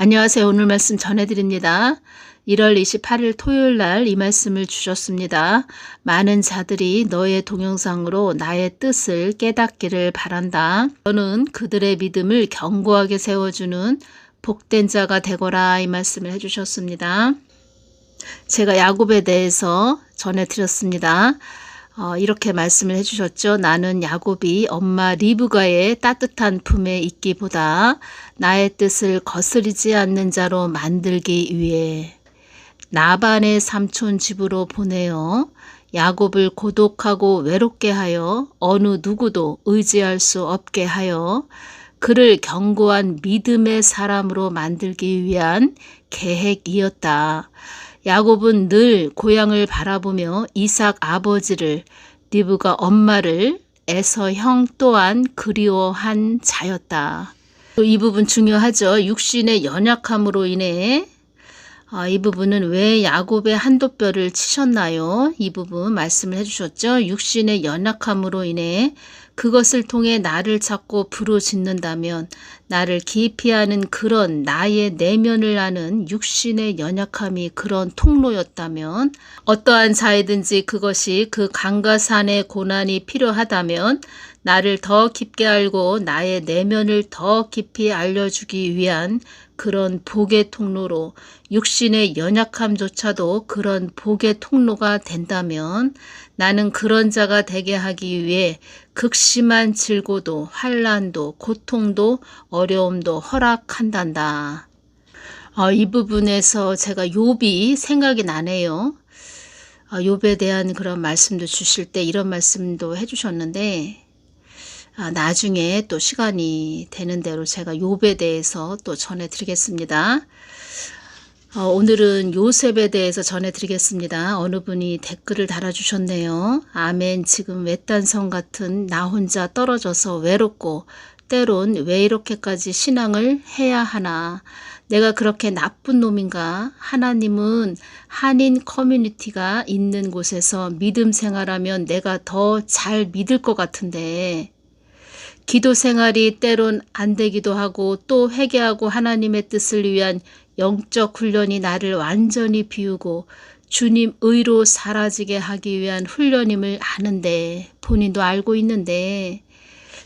안녕하세요. 오늘 말씀 전해드립니다. 1월 28일 토요일 날 이 말씀을 주셨습니다. 많은 자들이 너의 동영상으로 나의 뜻을 깨닫기를 바란다. 너는 그들의 믿음을 견고하게 세워주는 복된 자가 되거라 이 말씀을 해주셨습니다. 제가 야곱에 대해서 전해드렸습니다. 어, 이렇게 말씀을 해주셨죠. 나는 야곱이 엄마 리브가의 따뜻한 품에 있기보다 나의 뜻을 거스리지 않는 자로 만들기 위해 나반의 삼촌 집으로 보내어 야곱을 고독하고 외롭게 하여 어느 누구도 의지할 수 없게 하여 그를 견고한 믿음의 사람으로 만들기 위한 계획이었다. 야곱은 늘 고향을 바라보며 이삭 아버지를 리브가 엄마를 에서 형 또한 그리워한 자였다. 이 부분 중요하죠. 육신의 연약함으로 인해 아, 이 부분은 왜 야곱의 한도뼈를 치셨나요? 이 부분 말씀을 해주셨죠. 육신의 연약함으로 인해 그것을 통해 나를 찾고 부르짖는다면 나를 깊이 하는 그런 나의 내면을 아는 육신의 연약함이 그런 통로였다면 어떠한 자이든지 그것이 그 강가산의 고난이 필요하다면 나를 더 깊게 알고 나의 내면을 더 깊이 알려주기 위한 그런 복의 통로로 육신의 연약함조차도 그런 복의 통로가 된다면 나는 그런 자가 되게 하기 위해 극심한 질고도 환란도 고통도 어려움도 허락한단다. 어, 이 부분에서 제가 욥이 생각이 나네요. 어, 욥에 대한 그런 말씀도 주실 때 이런 말씀도 해주셨는데 아, 나중에 또 시간이 되는 대로 제가 욥에 대해서 또 전해드리겠습니다. 어, 오늘은 요셉에 대해서 전해드리겠습니다. 어느 분이 댓글을 달아주셨네요. 아멘 지금 외딴성 같은 나 혼자 떨어져서 외롭고 때론 왜 이렇게까지 신앙을 해야 하나 내가 그렇게 나쁜 놈인가? 하나님은 한인 커뮤니티가 있는 곳에서 믿음 생활하면 내가 더 잘 믿을 것 같은데 기도 생활이 때론 안 되기도 하고 또 회개하고 하나님의 뜻을 위한 영적 훈련이 나를 완전히 비우고 주님 의로 사라지게 하기 위한 훈련임을 아는데 본인도 알고 있는데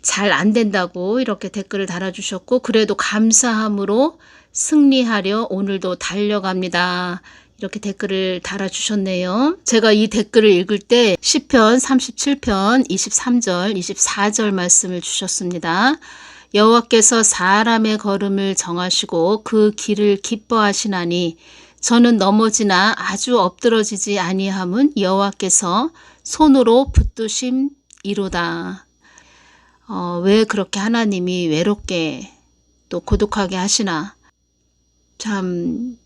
잘 안 된다고 이렇게 댓글을 달아주셨고 그래도 감사함으로 승리하려 오늘도 달려갑니다. 이렇게 댓글을 달아주셨네요. 제가 이 댓글을 읽을 때 10편 37편 23절 24절 말씀을 주셨습니다. 여호와께서 사람의 걸음을 정하시고 그 길을 기뻐하시나니 저는 넘어지나 아주 엎드러지지 아니함은 여호와께서 손으로 붙드심 이로다. 어, 왜 그렇게 하나님이 외롭게 또 고독하게 하시나 참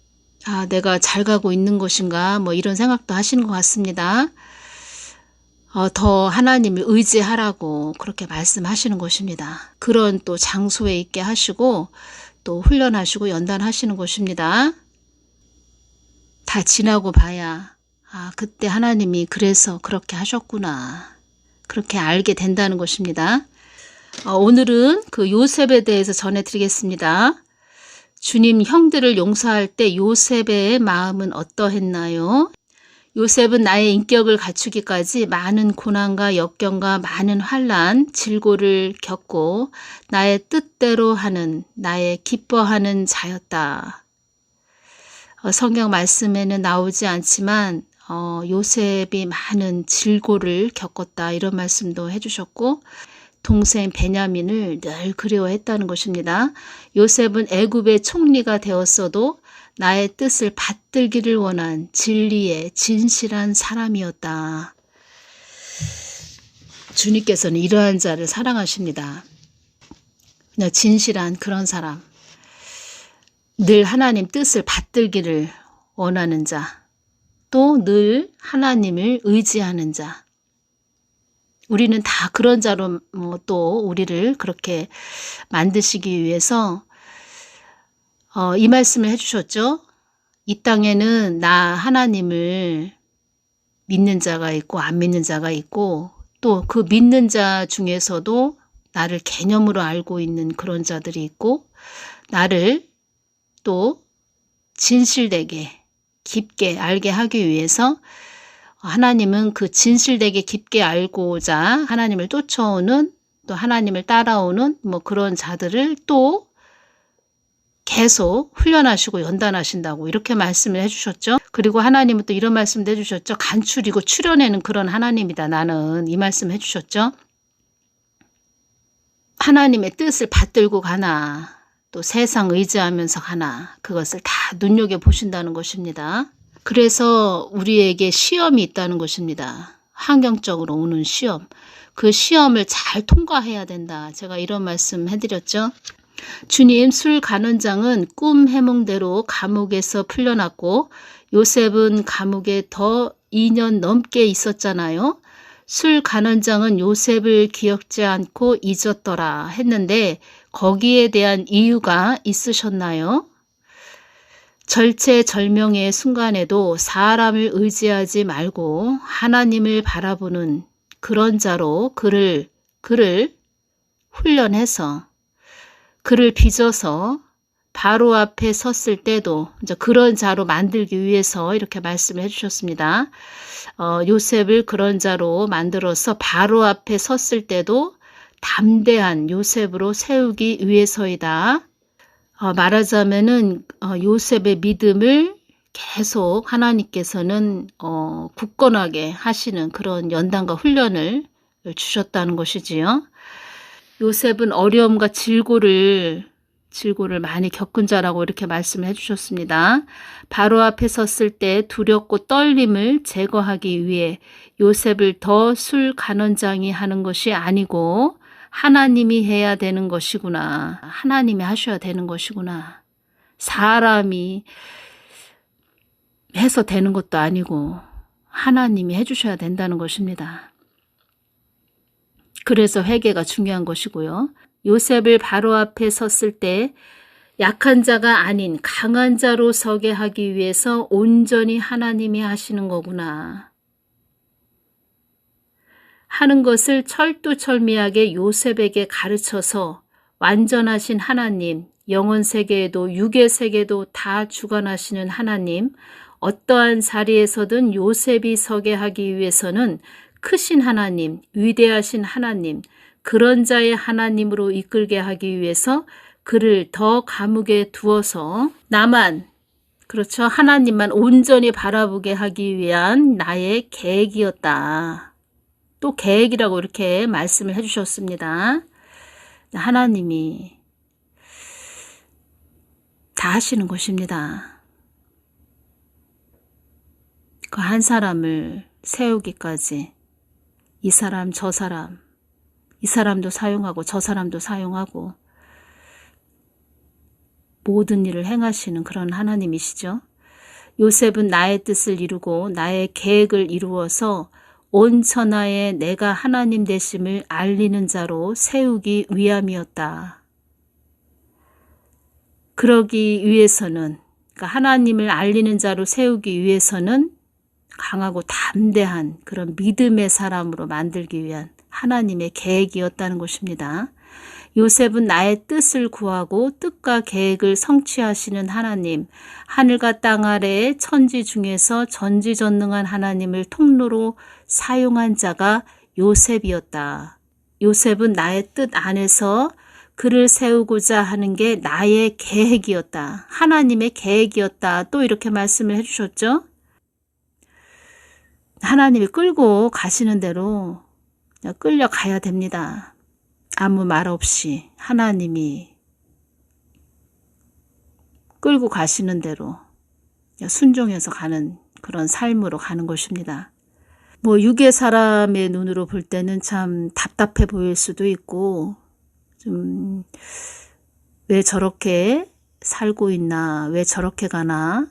아, 내가 잘 가고 있는 것인가, 뭐 이런 생각도 하시는 것 같습니다. 어, 더 하나님을 의지하라고 그렇게 말씀하시는 것입니다. 그런 또 장소에 있게 하시고 또 훈련하시고 연단하시는 것입니다. 다 지나고 봐야 아, 그때 하나님이 그래서 그렇게 하셨구나. 그렇게 알게 된다는 것입니다. 어, 오늘은 그 요셉에 대해서 전해드리겠습니다. 주님 형들을 용서할 때 요셉의 마음은 어떠했나요? 요셉은 나의 인격을 갖추기까지 많은 고난과 역경과 많은 환란, 질고를 겪고 나의 뜻대로 하는 나의 기뻐하는 자였다. 어, 성경 말씀에는 나오지 않지만 어, 요셉이 많은 질고를 겪었다 이런 말씀도 해주셨고 동생 베냐민을 늘 그리워했다는 것입니다. 요셉은 애굽의 총리가 되었어도 나의 뜻을 받들기를 원한 진리의 진실한 사람이었다. 주님께서는 이러한 자를 사랑하십니다. 그냥 진실한 그런 사람. 늘 하나님 뜻을 받들기를 원하는 자. 또 늘 하나님을 의지하는 자. 우리는 다 그런 자로 뭐 또 우리를 그렇게 만드시기 위해서 어, 이 말씀을 해주셨죠. 이 땅에는 나 하나님을 믿는 자가 있고 안 믿는 자가 있고 또 그 믿는 자 중에서도 나를 개념으로 알고 있는 그런 자들이 있고 나를 또 진실되게 깊게 알게 하기 위해서 하나님은 그 진실되게 깊게 알고자 하나님을 쫓아오는 또 하나님을 따라오는 뭐 그런 자들을 또 계속 훈련하시고 연단하신다고 이렇게 말씀을 해주셨죠. 그리고 하나님은 또 이런 말씀도 해주셨죠. 간추리고 추려내는 그런 하나님이다. 나는 이 말씀 해주셨죠. 하나님의 뜻을 받들고 가나 또 세상 의지하면서 가나 그것을 다 눈여겨 보신다는 것입니다. 그래서 우리에게 시험이 있다는 것입니다. 환경적으로 오는 시험. 그 시험을 잘 통과해야 된다. 제가 이런 말씀 해드렸죠. 주님 술 간원장은 꿈 해몽대로 감옥에서 풀려났고 요셉은 감옥에 더 2년 넘게 있었잖아요. 술 간원장은 요셉을 기억지 않고 잊었더라 했는데 거기에 대한 이유가 있으셨나요? 절체절명의 순간에도 사람을 의지하지 말고 하나님을 바라보는 그런 자로 그를 그를 훈련해서 그를 빚어서 바로 앞에 섰을 때도 그런 자로 만들기 위해서 이렇게 말씀을 해주셨습니다. 어, 요셉을 그런 자로 만들어서 바로 앞에 섰을 때도 담대한 요셉으로 세우기 위해서이다. 어, 말하자면은 어, 요셉의 믿음을 계속 하나님께서는 어, 굳건하게 하시는 그런 연단과 훈련을 주셨다는 것이지요. 요셉은 어려움과 질고를 질고를 많이 겪은 자라고 이렇게 말씀을 해주셨습니다. 바로 앞에 섰을 때 두렵고 떨림을 제거하기 위해 요셉을 더 술 간원장이 하는 것이 아니고 하나님이 해야 되는 것이구나. 하나님이 하셔야 되는 것이구나. 사람이 해서 되는 것도 아니고 하나님이 해주셔야 된다는 것입니다. 그래서 회개가 중요한 것이고요. 요셉을 바로 앞에 섰을 때 약한 자가 아닌 강한 자로 서게 하기 위해서 온전히 하나님이 하시는 거구나. 하는 것을 철두철미하게 요셉에게 가르쳐서 완전하신 하나님, 영원 세계에도 육의 세계도 다 주관하시는 하나님, 어떠한 자리에서든 요셉이 서게 하기 위해서는 크신 하나님, 위대하신 하나님, 그런 자의 하나님으로 이끌게 하기 위해서 그를 더 감옥에 두어서 나만 그렇죠. 하나님만 온전히 바라보게 하기 위한 나의 계획이었다. 또 계획이라고 이렇게 말씀을 해주셨습니다. 하나님이 다 하시는 것입니다. 그 한 사람을 세우기까지 이 사람 저 사람 이 사람도 사용하고 저 사람도 사용하고 모든 일을 행하시는 그런 하나님이시죠. 요셉은 나의 뜻을 이루고 나의 계획을 이루어서 온 천하에 내가 하나님 되심을 알리는 자로 세우기 위함이었다. 그러기 위해서는 그러니까 하나님을 알리는 자로 세우기 위해서는 강하고 담대한 그런 믿음의 사람으로 만들기 위한 하나님의 계획이었다는 것입니다. 요셉은 나의 뜻을 구하고 뜻과 계획을 성취하시는 하나님, 하늘과 땅 아래의 천지 중에서 전지전능한 하나님을 통로로 사용한 자가 요셉이었다. 요셉은 나의 뜻 안에서 그를 세우고자 하는 게 나의 계획이었다. 하나님의 계획이었다. 또 이렇게 말씀을 해주셨죠. 하나님이 끌고 가시는 대로 끌려가야 됩니다. 아무 말 없이 하나님이 끌고 가시는 대로 순종해서 가는 그런 삶으로 가는 것입니다. 뭐 육의 사람의 눈으로 볼 때는 참 답답해 보일 수도 있고 좀 왜 저렇게 살고 있나 왜 저렇게 가나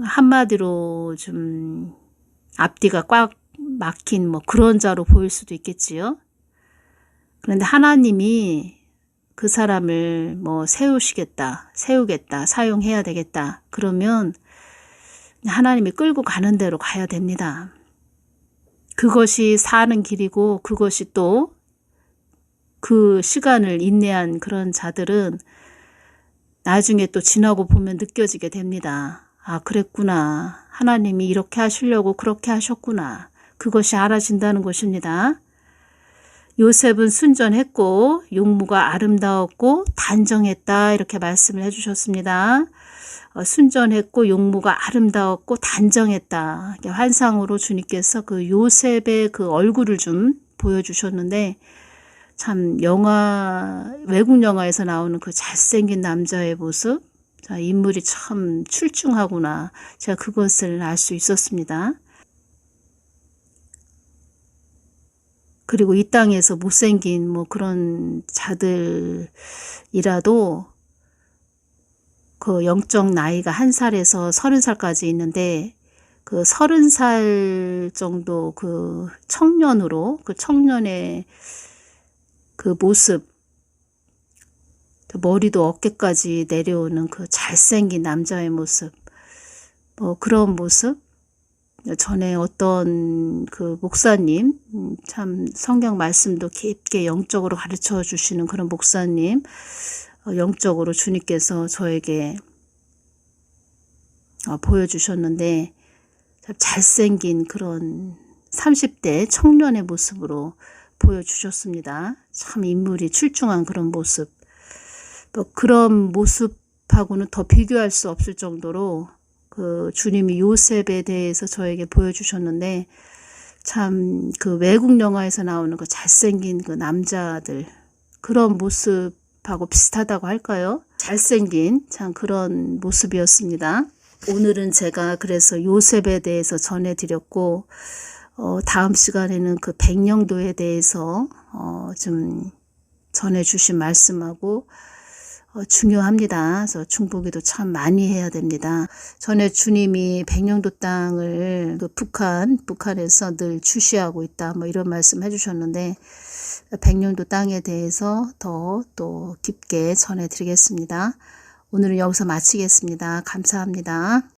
한마디로 좀 앞뒤가 꽉 막힌 뭐 그런 자로 보일 수도 있겠지요. 그런데 하나님이 그 사람을 뭐 세우시겠다, 세우겠다, 사용해야 되겠다. 그러면 하나님이 끌고 가는 대로 가야 됩니다. 그것이 사는 길이고 그것이 또 그 시간을 인내한 그런 자들은 나중에 또 지나고 보면 느껴지게 됩니다. 아, 그랬구나. 하나님이 이렇게 하시려고 그렇게 하셨구나. 그것이 알아진다는 것입니다. 요셉은 순전했고 용무가 아름다웠고 단정했다 이렇게 말씀을 해주셨습니다. 어, 순전했고 용무가 아름다웠고 단정했다. 환상으로 주님께서 그 요셉의 그 얼굴을 좀 보여주셨는데 참 영화 외국 영화에서 나오는 그 잘생긴 남자의 모습 자, 인물이 참 출중하구나. 제가 그것을 알 수 있었습니다. 그리고 이 땅에서 못생긴 뭐 그런 자들이라도 그 영적 나이가 한 살에서 서른 살까지 있는데 그 서른 살 정도 그 청년으로 그 청년의 그 모습 그 머리도 어깨까지 내려오는 그 잘생긴 남자의 모습 뭐 그런 모습 전에 어떤 그 목사님 음, 참 성경 말씀도 깊게 영적으로 가르쳐 주시는 그런 목사님 어, 영적으로 주님께서 저에게 어, 보여주셨는데 잘생긴 그런 30대 청년의 모습으로 보여주셨습니다. 참 인물이 출중한 그런 모습. 또 그런 모습하고는 더 비교할 수 없을 정도로 그 주님이 요셉에 대해서 저에게 보여주셨는데 참 그 외국 영화에서 나오는 그 잘생긴 그 남자들 그런 모습하고 비슷하다고 할까요? 잘생긴 참 그런 모습이었습니다. 오늘은 제가 그래서 요셉에 대해서 전해드렸고 어, 다음 시간에는 그 백령도에 대해서 어, 좀 전해주신 말씀하고 어, 중요합니다. 그래서 중보기도 참 많이 해야 됩니다. 전에 주님이 백령도 땅을 그 북한, 북한에서 늘 주시하고 있다. 뭐 이런 말씀 해주셨는데 백령도 땅에 대해서 더 또 깊게 전해드리겠습니다. 오늘은 여기서 마치겠습니다. 감사합니다.